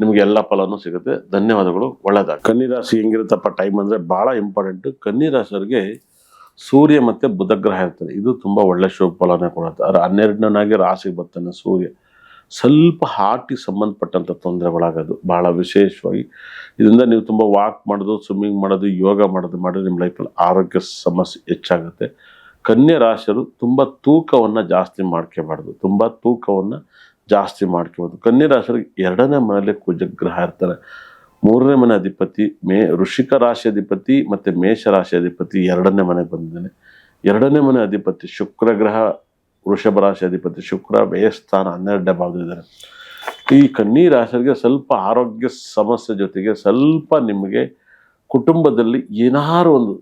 ನಿಮಗೆ ಎಲ್ಲ ಫಲನೂ ಸಿಗುತ್ತೆ. ಧನ್ಯವಾದಗಳು. ಒಳ್ಳೆದ ಕನ್ನಿ ರಾಶಿ ಹೆಂಗಿರುತ್ತಪ್ಪ? ಟೈಮ್ ಅಂದರೆ ಭಾಳ ಇಂಪಾರ್ಟೆಂಟು ರಾಶಿಯವರಿಗೆ ಸೂರ್ಯ ಮತ್ತು ಬುಧ ಗ್ರಹ ಇರ್ತದೆ. ಇದು ತುಂಬ ಒಳ್ಳೆ ಶುಭ ಫಲನೇ ಕೊಡುತ್ತೆ. ಆದರೆ ಹನ್ನೆರಡನಾಗಿ ರಾಶಿಗೆ ಬರ್ತಾನೆ ಸೂರ್ಯ. ಸ್ವಲ್ಪ ಹಾರ್ಟಿಗೆ ಸಂಬಂಧಪಟ್ಟಂಥ ತೊಂದರೆಗಳಾಗೋದು. ಭಾಳ ವಿಶೇಷವಾಗಿ ಇದರಿಂದ ನೀವು ತುಂಬ ವಾಕ್ ಮಾಡೋದು ಸ್ವಿಮ್ಮಿಂಗ್ ಮಾಡೋದು, ಯೋಗ ಮಾಡೋದು ಮಾಡಿದ್ರೆ ನಿಮ್ಮ ಲೈಫಲ್ಲಿ ಆರೋಗ್ಯ ಸಮಸ್ಯೆ ಹೆಚ್ಚಾಗುತ್ತೆ. ಕನ್ಯಾ ರಾಶಿಯರು ತುಂಬ ತೂಕವನ್ನು ಜಾಸ್ತಿ ಮಾಡ್ಕೋಬಾರ್ದು ತುಂಬ ತೂಕವನ್ನು ಜಾಸ್ತಿ ಮಾಡ್ಕೋಬೋದು. ಕನ್ಯಾ ರಾಶಿಯರಿಗೆ ಎರಡನೇ ಮನೆಯಲ್ಲಿ ಕುಜಗ್ರಹ ಇರ್ತಾರೆ. ಮೂರನೇ ಮನೆ ಅಧಿಪತಿ, ಮೇ ಋಷಿಕ ರಾಶಿ ಅಧಿಪತಿ ಮತ್ತು ಮೇಷ ರಾಶಿ ಅಧಿಪತಿ ಎರಡನೇ ಮನೆಗೆ ಬಂದಿದ್ದಾನೆ. ಎರಡನೇ ಮನೆ ಅಧಿಪತಿ ಶುಕ್ರ ಗ್ರಹ, ವೃಷಭ ರಾಶಿ ಅಧಿಪತಿ ಶುಕ್ರ ವ್ಯಯಸ್ಥಾನ ಹನ್ನೆರಡನೇ ಭಾಗದಿದ್ದಾರೆ ಈ ಕನ್ನಿ ರಾಶಿಗೆ ಸ್ವಲ್ಪ ಆರೋಗ್ಯ ಸಮಸ್ಯೆ ಜೊತೆಗೆ ಸ್ವಲ್ಪ ನಿಮಗೆ ಕುಟುಂಬದಲ್ಲಿ ಏನಾರು ಒಂದು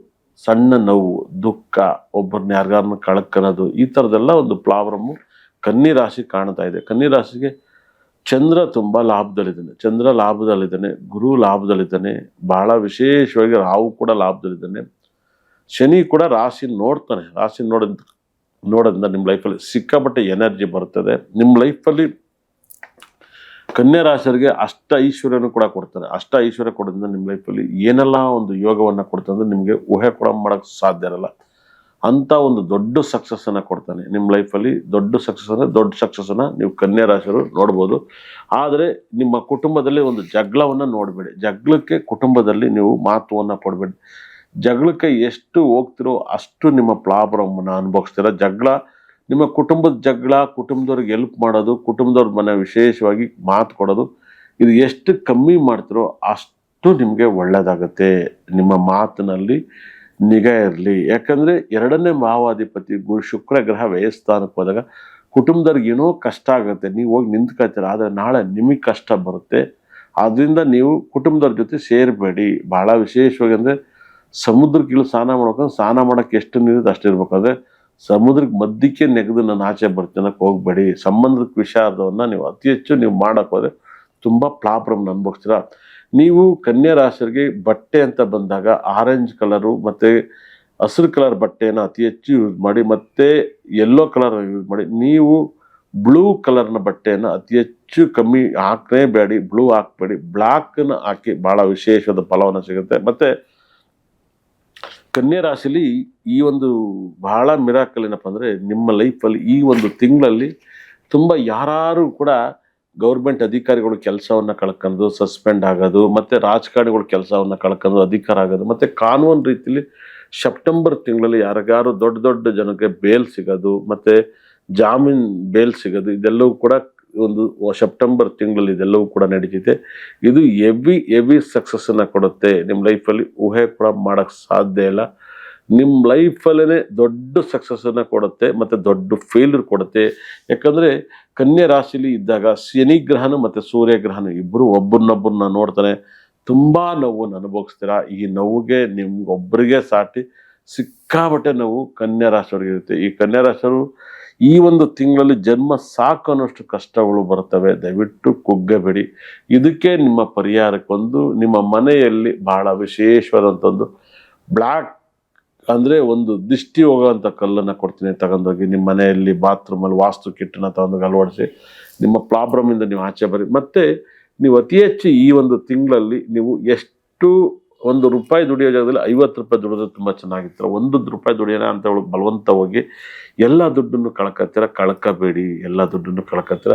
ಸಣ್ಣ ನೋವು, ದುಃಖ ಒಬ್ಬರನ್ನ ಯಾರಿಗಾರನ್ನ ಕಳ್ಕೊಳ್ಳೋದು ಈ ಥರದ್ದೆಲ್ಲ ಒಂದು ಪ್ರಾಬ್ಲಮ್ಮು ಕನ್ನಿ ರಾಶಿ ಕಾಣ್ತಾ ಇದೆ. ಕನ್ನಿ ರಾಶಿಗೆ ಚಂದ್ರ ತುಂಬ ಲಾಭದಲ್ಲಿದ್ದಾನೆ. ಚಂದ್ರ ಲಾಭದಲ್ಲಿದ್ದಾನೆ, ಗುರು ಲಾಭದಲ್ಲಿದ್ದಾನೆ, ಬಹಳ ವಿಶೇಷವಾಗಿ ರಾಹು ಕೂಡ ಲಾಭದಲ್ಲಿದ್ದಾನೆ. ಶನಿ ಕೂಡ ರಾಶಿ ನೋಡ್ತಾನೆ. ರಾಶಿ ನೋಡ, ನೋಡೋದ್ರಿಂದ ನಿಮ್ಮ ಲೈಫಲ್ಲಿ ಸಿಕ್ಕಾಪಟ್ಟೆ ಎನರ್ಜಿ ಬರ್ತದೆ. ನಿಮ್ಮ ಲೈಫಲ್ಲಿ ಕನ್ಯಾ ಅಷ್ಟ ಐಶ್ವರ್ಯನೂ ಕೂಡ ಕೊಡ್ತಾರೆ. ಅಷ್ಟ ಐಶ್ವರ್ಯ ಕೊಡೋದ್ರಿಂದ ನಿಮ್ಮ ಲೈಫಲ್ಲಿ ಏನೆಲ್ಲ ಒಂದು ಯೋಗವನ್ನು ಕೊಡ್ತಂದ್ರೆ ನಿಮಗೆ ಊಹೆ ಕೂಡ ಮಾಡೋಕ್ಕೆ ಸಾಧ್ಯ ಇರಲ್ಲ. ಅಂತ ಒಂದು ದೊಡ್ಡ ಸಕ್ಸಸ್ ಅನ್ನ ಕೊಡ್ತಾನೆ. ನಿಮ್ಮ ಲೈಫಲ್ಲಿ ದೊಡ್ಡ ಸಕ್ಸಸ್ ಅಂದ್ರೆ ದೊಡ್ಡ ಸಕ್ಸಸ್ ಅನ್ನ ನೀವು ಕನ್ಯಾ ರಾಶಿಯವರು ನೋಡ್ಬೋದು. ಆದರೆ ನಿಮ್ಮ ಕುಟುಂಬದಲ್ಲಿ ಒಂದು ಜಗಳವನ್ನ ನೋಡಬೇಡಿ. ಜಗಳಕ್ಕೆ ಕುಟುಂಬದಲ್ಲಿ ನೀವು ಮಹತ್ವವನ್ನು ಕೊಡಬೇಡಿ. ಜಗಳಕ್ಕೆ ಎಷ್ಟು ಹೋಗ್ತಿರೋ ಅಷ್ಟು ನಿಮ್ಮ ಪ್ರಾಬ್ಲಮ್ನ ಅನುಭವಿಸ್ತೀರ. ಜಗಳ, ನಿಮ್ಮ ಕುಟುಂಬದ ಜಗಳ, ಕುಟುಂಬದವ್ರಿಗೆ ಹೆಲ್ಪ್ ಮಾಡೋದು, ಕುಟುಂಬದವ್ರ ಮನೆ ವಿಶೇಷವಾಗಿ ಮಾತು ಕೊಡೋದು, ಇದು ಎಷ್ಟು ಕಮ್ಮಿ ಮಾಡ್ತಿರೋ ಅಷ್ಟು ನಿಮಗೆ ಒಳ್ಳೆಯದಾಗುತ್ತೆ ನಿಮ್ಮ ಮಾತಿನಲ್ಲಿ ನಿಗಾ ಇರಲಿ. ಯಾಕಂದರೆ ಎರಡನೇ ಮಾವಾಧಿಪತಿ ಗುರು ಶುಕ್ರ ಗ್ರಹ ವ್ಯಯಸ್ಥಾನಕ್ಕೆ ಹೋದಾಗ ಕುಟುಂಬದವ್ರಿಗೆ ಏನೋ ಕಷ್ಟ ಆಗುತ್ತೆ. ನೀವು ಹೋಗಿ ನಿಂತ್ಕೊಳ್ತೀರ, ಆದರೆ ನಾಳೆ ನಿಮಗೆ ಕಷ್ಟ ಬರುತ್ತೆ. ಆದ್ದರಿಂದ ನೀವು ಕುಟುಂಬದವ್ರ ಜೊತೆ ಸೇರಬೇಡಿ. ಭಾಳ ವಿಶೇಷವಾಗಿ ಅಂದರೆ ಸಮುದ್ರಕ್ಕೆ ಇಳಿದು ಸ್ನಾನ ಮಾಡ್ಬೇಕಂದ್ರೆ ಸ್ನಾನ ಮಾಡೋಕ್ಕೆ ಎಷ್ಟು ನೀರಿದೆ ಅಷ್ಟು ಇರ್ಬೇಕಾದ್ರೆ ಸಮುದ್ರಕ್ಕೆ ಮಧ್ಯಕ್ಕೆ ನೆಗೆದು ನಾನು ಆಚೆ ಬರ್ತೀನಿ ಹೋಗಬೇಡಿ. ಸಂಬಂಧದ ವಿಷಾದವನ್ನ ನೀವು ಅತಿ ಹೆಚ್ಚು ನೀವು ಮಾಡೋಕ್ಕೋದ್ರೆ ತುಂಬ ಪ್ರಾಬ್ಲಮ್ ಅನುಭವಿಸ್ತೀರ? ನೀವು ಕನ್ಯಾ ಬಟ್ಟೆ ಅಂತ ಬಂದಾಗ ಆರೆಂಜ್ ಕಲರು ಮತ್ತೆ ಹಸಿರು ಕಲರ್ ಬಟ್ಟೆನ ಅತಿ ಹೆಚ್ಚು ಯೂಸ್ ಮಾಡಿ ಮತ್ತೆ ಯೆಲ್ಲೋ ಕಲರ್ ಯೂಸ್ ಮಾಡಿ, ನೀವು ಬ್ಲೂ ಕಲರ್ನ ಬಟ್ಟೆಯನ್ನು ಅತಿ ಹೆಚ್ಚು ಕಮ್ಮಿ ಹಾಕಲೇಬೇಡಿ ಬ್ಲೂ ಹಾಕಬೇಡಿ ಬ್ಲಾಕ್ನ ಹಾಕಿ ಭಾಳ ವಿಶೇಷವಾದ ಫಲವನ್ನು ಸಿಗುತ್ತೆ. ಮತ್ತೆ ಕನ್ಯಾ ರಾಶಿಲಿ ಈ ಒಂದು ಬಹಳ ಮಿರಾಕಲ್ ಏನಪ್ಪ ಅಂದರೆ ನಿಮ್ಮ ಲೈಫಲ್ಲಿ ಈ ಒಂದು ತಿಂಗಳಲ್ಲಿ ತುಂಬ ಯಾರು ಕೂಡ ಗೌರ್ಮೆಂಟ್ ಅಧಿಕಾರಿಗಳು ಕೆಲಸವನ್ನ ಕಳ್ಕೊಂಡು ಸಸ್ಪೆಂಡ್ ಆಗೋದು, ಮತ್ತೆ ರಾಜಕಾರಣಿಗಳು ಕೆಲಸವನ್ನ ಕಳ್ಕೊಂಡು ಅಧಿಕಾರ ಆಗೋದು, ಮತ್ತೆ ಕಾನೂನು ರೀತಿಲಿ ಸೆಪ್ಟೆಂಬರ್ ತಿಂಗಳಲ್ಲಿ ಯಾರಿಗಾರು ದೊಡ್ಡ ದೊಡ್ಡ ಜನಕ್ಕೆ ಬೇಲ್ ಸಿಗೋದು, ಮತ್ತೆ ಜಾಮೀನ್ ಬೇಲ್ ಸಿಗೋದು, ಇದೆಲ್ಲವೂ ಕೂಡ ಒಂದು ಸೆಪ್ಟೆಂಬರ್ ತಿಂಗಳಲ್ಲಿ ಇದೆಲ್ಲವೂ ಕೂಡ ನಡೀತಿದೆ. ಇದು ಎವಿ ಎವಿ ಸಕ್ಸಸ್ಸನ್ನು ಕೊಡುತ್ತೆ. ನಿಮ್ಮ ಲೈಫಲ್ಲಿ ಊಹೆ ಕೂಡ ಮಾಡಕ್ ಸಾಧ್ಯ ಇಲ್ಲ. ನಿಮ್ಮ ಲೈಫಲ್ಲೇ ದೊಡ್ಡ ಸಕ್ಸಸ್ಸನ್ನು ಕೊಡುತ್ತೆ, ಮತ್ತು ದೊಡ್ಡ ಫೇಲ್ಯೂರ್ ಕೊಡುತ್ತೆ. ಯಾಕಂದರೆ ಕನ್ಯಾ ರಾಶಿಲಿ ಇದ್ದಾಗ ಶನಿ ಗ್ರಹನು ಮತ್ತೆ ಸೂರ್ಯ ಗ್ರಹನ ಇಬ್ರು ಒಬ್ಬರನ್ನೊಬ್ಬರನ್ನ ನೋಡ್ತಾನೆ. ತುಂಬ ನೋವನ್ನು ಅನುಭವಿಸ್ತೀರಾ? ಈ ನೋವಿಗೆ ನಿಮ್ಗೊಬ್ಬರಿಗೆ ಸಾಟಿ ಸಿಕ್ಕಾಬಟ್ಟೆ ನೋವು ಕನ್ಯಾ ರಾಶಿಯವ್ರಿಗೆ ಇರುತ್ತೆ. ಈ ಕನ್ಯಾ ರಾಶಿಯವರು ಈ ಒಂದು ತಿಂಗಳಲ್ಲಿ ಜನ್ಮ ಸಾಕು ಅನ್ನೋಷ್ಟು ಕಷ್ಟಗಳು ಬರ್ತವೆ ದಯವಿಟ್ಟು ಕುಗ್ಗಬೇಡಿ. ಇದಕ್ಕೆ ನಿಮ್ಮ ಪರಿಹಾರಕ್ಕೊಂದು, ನಿಮ್ಮ ಮನೆಯಲ್ಲಿ ಬಹಳ ವಿಶೇಷವಾದಂಥ ಒಂದು ಬ್ಲ್ಯಾಕ್ ಅಂದ್ರೆ ಒಂದು ದಿಷ್ಟಿ ಹೋಗೋವಂಥ ಕಲ್ಲನ್ನು ಕೊಡ್ತೀನಿ, ತಗೊಂಡೋಗಿ ನಿಮ್ಮ ಮನೆಯಲ್ಲಿ ಬಾತ್ರೂಮಲ್ಲಿ ವಾಸ್ತು ಕಿಟ್ಟನ್ನ ತಗೊಂಡೋಗಿ ಅಳವಡಿಸಿ, ನಿಮ್ಮ ಪ್ರಾಬ್ಲಮ್ ಇಂದ ನೀವು ಆಚೆ ಬರಿ ಮತ್ತೆ ನೀವು ಅತಿ ಹೆಚ್ಚು ಈ ಒಂದು ತಿಂಗಳಲ್ಲಿ ನೀವು ಎಷ್ಟು ಒಂದು ರೂಪಾಯಿ ದುಡಿಯೋ ಜಾಗದಲ್ಲಿ ಐವತ್ತು ರೂಪಾಯಿ ದುಡಿದ್ರೆ ತುಂಬ ಚೆನ್ನಾಗಿತ್ತು. ಒಂದು ರೂಪಾಯಿ ದುಡಿಯೋಣ ಅಂತ ಹೇಳಿ, ಬಲವಂತ ಹೋಗಿ ಎಲ್ಲ ದುಡ್ಡನ್ನು ಕಳ್ಕೊತೀರ ಕಳ್ಕಬೇಡಿ, ಎಲ್ಲ ದುಡ್ಡನ್ನು ಕಳ್ಕತ್ತೀರ.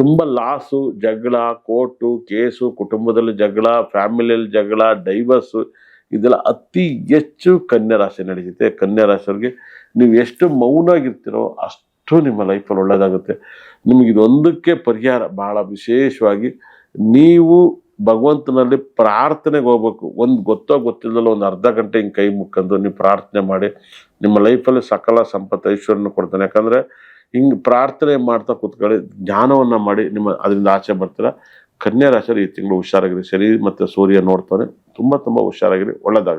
ತುಂಬ ಲಾಸು ಜಗಳ ಕೋರ್ಟು ಕೇಸು ಕುಟುಂಬದಲ್ಲಿ ಜಗಳ ಫ್ಯಾಮಿಲಿಯಲ್ಲಿ ಜಗಳ ಡೈವರ್ಸು ಇದೆಲ್ಲ ಅತಿ ಹೆಚ್ಚು ಕನ್ಯಾ ರಾಶಿ ನಡೀತಿದೆ ಕನ್ಯಾ ರಾಶಿಯವ್ರಿಗೆ ನೀವು ಎಷ್ಟು ಮೌನಾಗಿರ್ತೀರೋ ಅಷ್ಟು ನಿಮ್ಮ ಲೈಫಲ್ಲಿ ಒಳ್ಳೇದಾಗುತ್ತೆ. ನಿಮಗೆ ಇದೊಂದಕ್ಕೆ ಪರಿಹಾರ, ಬಹಳ ವಿಶೇಷವಾಗಿ ನೀವು ಭಗವಂತನಲ್ಲಿ ಪ್ರಾರ್ಥನೆಗೆ ಹೋಗ್ಬೇಕು. ಒಂದು ಗೊತ್ತೋ ಗೊತ್ತಿಲ್ಲದಲ್ಲ ಒಂದು ಅರ್ಧ ಗಂಟೆ ಹಿಂಗೆ ಕೈ ಮುಕ್ಕಂದು ನೀವು ಪ್ರಾರ್ಥನೆ ಮಾಡಿ ನಿಮ್ಮ ಲೈಫಲ್ಲಿ ಸಕಲ ಸಂಪತ್ತು ಐಶ್ವರ್ಯನ ಕೊಡ್ತಾನೆ. ಯಾಕಂದರೆ ಹಿಂಗೆ ಪ್ರಾರ್ಥನೆ ಮಾಡ್ತಾ ಕೂತ್ಕೊಳ್ಳಿ ಜ್ಞಾನವನ್ನು ಮಾಡಿ ನಿಮ್ಮ ಅದರಿಂದ ಆಚೆ ಬರ್ತೀರ. ಕನ್ಯಾ ರಾಶಿಯಲ್ಲಿ ಈ ತಿಂಗಳು ಹುಷಾರಾಗಿದೆ ಶನಿ ಮತ್ತು ಸೂರ್ಯ ನೋಡ್ತಾನೆ ತುಂಬಾ ತುಂಬಾ ಹುಷಾರಾಗಿರಿ. ಒಳ್ಳೆದಾಗುತ್ತೆ